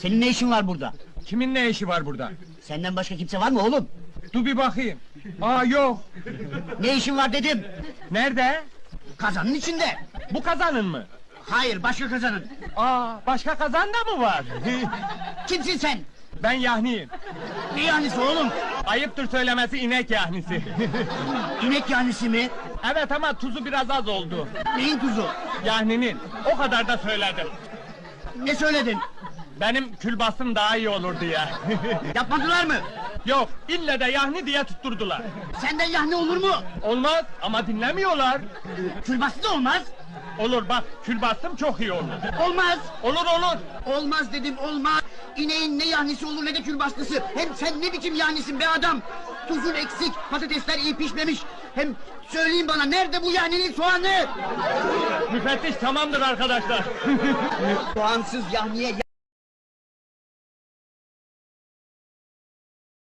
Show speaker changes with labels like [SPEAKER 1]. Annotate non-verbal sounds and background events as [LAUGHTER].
[SPEAKER 1] Senin ne işin var burada?
[SPEAKER 2] Kimin ne işi var burada?
[SPEAKER 1] Senden başka kimse var mı oğlum?
[SPEAKER 2] Dur bir bakayım. Aa yok.
[SPEAKER 1] Ne işin var dedim.
[SPEAKER 2] Nerede?
[SPEAKER 1] Kazanın içinde.
[SPEAKER 2] Bu kazanın mı?
[SPEAKER 1] Hayır başka kazanın.
[SPEAKER 2] Aa başka kazan da mı var? [LAUGHS]
[SPEAKER 1] Kimsin sen?
[SPEAKER 2] ben yahniyim.
[SPEAKER 1] Ne yahnisi oğlum?
[SPEAKER 2] Ayıptır söylemesi inek yahnisi. [LAUGHS]
[SPEAKER 1] İnek yahnisi mi?
[SPEAKER 2] evet ama tuzu biraz az oldu.
[SPEAKER 1] Neyin tuzu?
[SPEAKER 2] Yahninin. O kadar da söyledim.
[SPEAKER 1] Ne söyledin?
[SPEAKER 2] Benim külbastım daha iyi olur diye. [LAUGHS]
[SPEAKER 1] Yapmadılar mı?
[SPEAKER 2] Yok ille de yahni diye tutturdular.
[SPEAKER 1] Senden yahni olur mu?
[SPEAKER 2] Olmaz ama dinlemiyorlar.
[SPEAKER 1] Külbastı da olmaz.
[SPEAKER 2] Olur bak külbastım çok iyi olur.
[SPEAKER 1] Olmaz.
[SPEAKER 2] Olur olur.
[SPEAKER 1] Olmaz dedim olmaz. İneğin ne yahnisi olur ne de külbastısı. Hem sen ne biçim yahnisin be adam? Tuzun eksik, patatesler iyi pişmemiş. Hem söyleyin bana nerede bu yahninin soğanı?
[SPEAKER 2] Müfettiş tamamdır arkadaşlar. [LAUGHS]
[SPEAKER 1] Soğansız yahniye